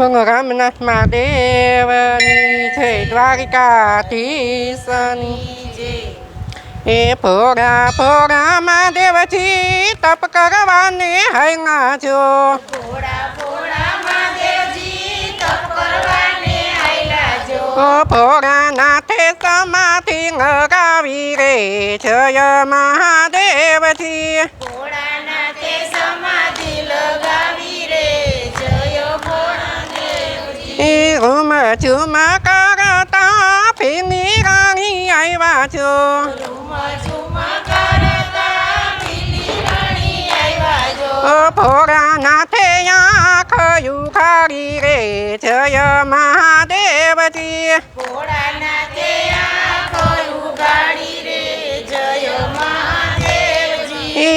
મંગરામનાથ દેવની છે દ્વારિકાધીશની. એ ભોળા ભોળા મહાદેવજી તપ કરવાને આયલા જો ભોળાનાથે સમાધિ લગાવી રે જય મહાદેવજી. રૂમ ઝુમ કરતા ફીની રાણી આવ્યા છો ઝુમ ઝુમ કરતા પીલી રાણી આવ્યા જો ઓ ભોળાનાથે, આંખ ઉઘાડી રે, જય મહાદેવજી.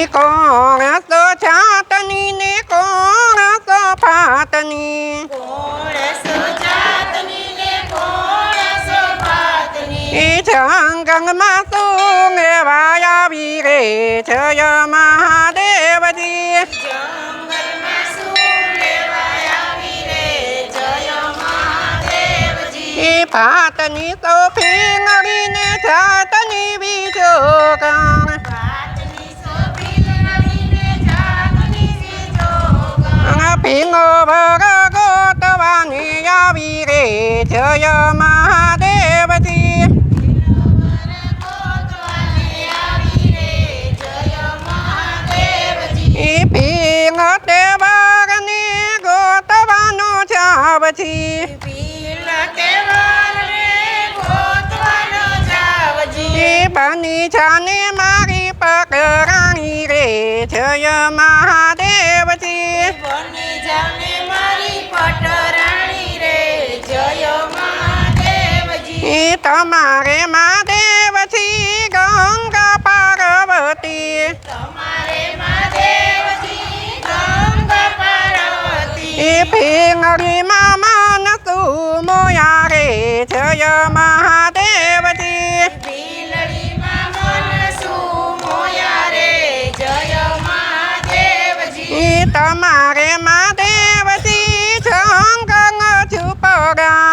કોણ તો છાતની ને કોણ તો ફાતની જંગલમાં તું એવા આવી રે જય મહાદેવજી ફાતની તો ફીંગડીને છાતની બીજો કાણ ભીંગો ભર ગોતવાની આવી રે જય જાવજી બની જાને મારી પકરાણી રે જય મહાદેવજી. બની જાને મારી પટરાણી રે જય મહાદેવજી. તમારે મહાદેવજી ગંગા પાર્વતી. તમારે મહાદેવજી ગંગા પાર્વતી. એ ભીંગડીમાં મહાદેવજી માટે પછી મહાદેવજી છું છુપડા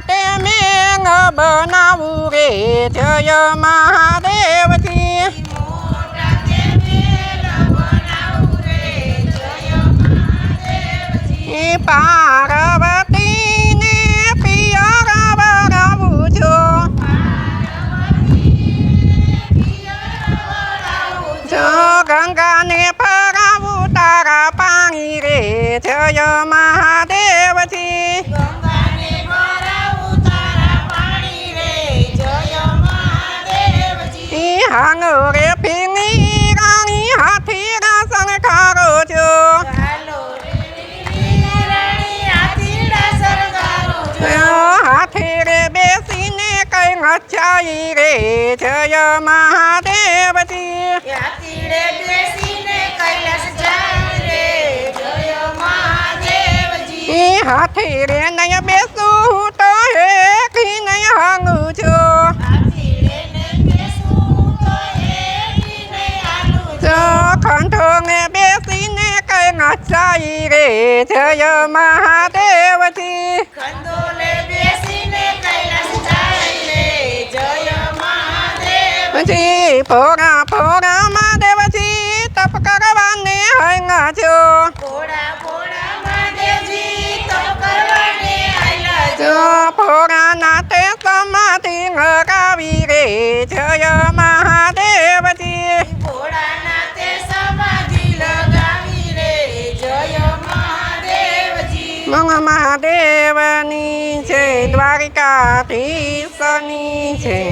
મોટા મેં બનાવું રે જય મહાદેવજી. પાર્વતીને પિયર બનાવું છું જો ગંગાને પરાવું તારા પાણી રે જય મહાદેવજી નચાઈ રે જય મહાદેવજી. હાથી રે નય બેસું તો હેખી નય હાંગું છું. આથીડે ને નહીં બેસીને કઈ નચાઈ રે જય મહાદેવજી ભોળા ભોળા મહાદેવજી તપ કરવાને હૈના છો. મહાદેવજી તપ કરવાને જો જો ભોળાનાથે સમાધિ લગાવી રે જય મહાદેવજી. ભોળાનાથે સમાધિ લગાવી રે જય મહાદેવજી. મંગ મહાદેવની છે દ્વારિકાધીશની છે.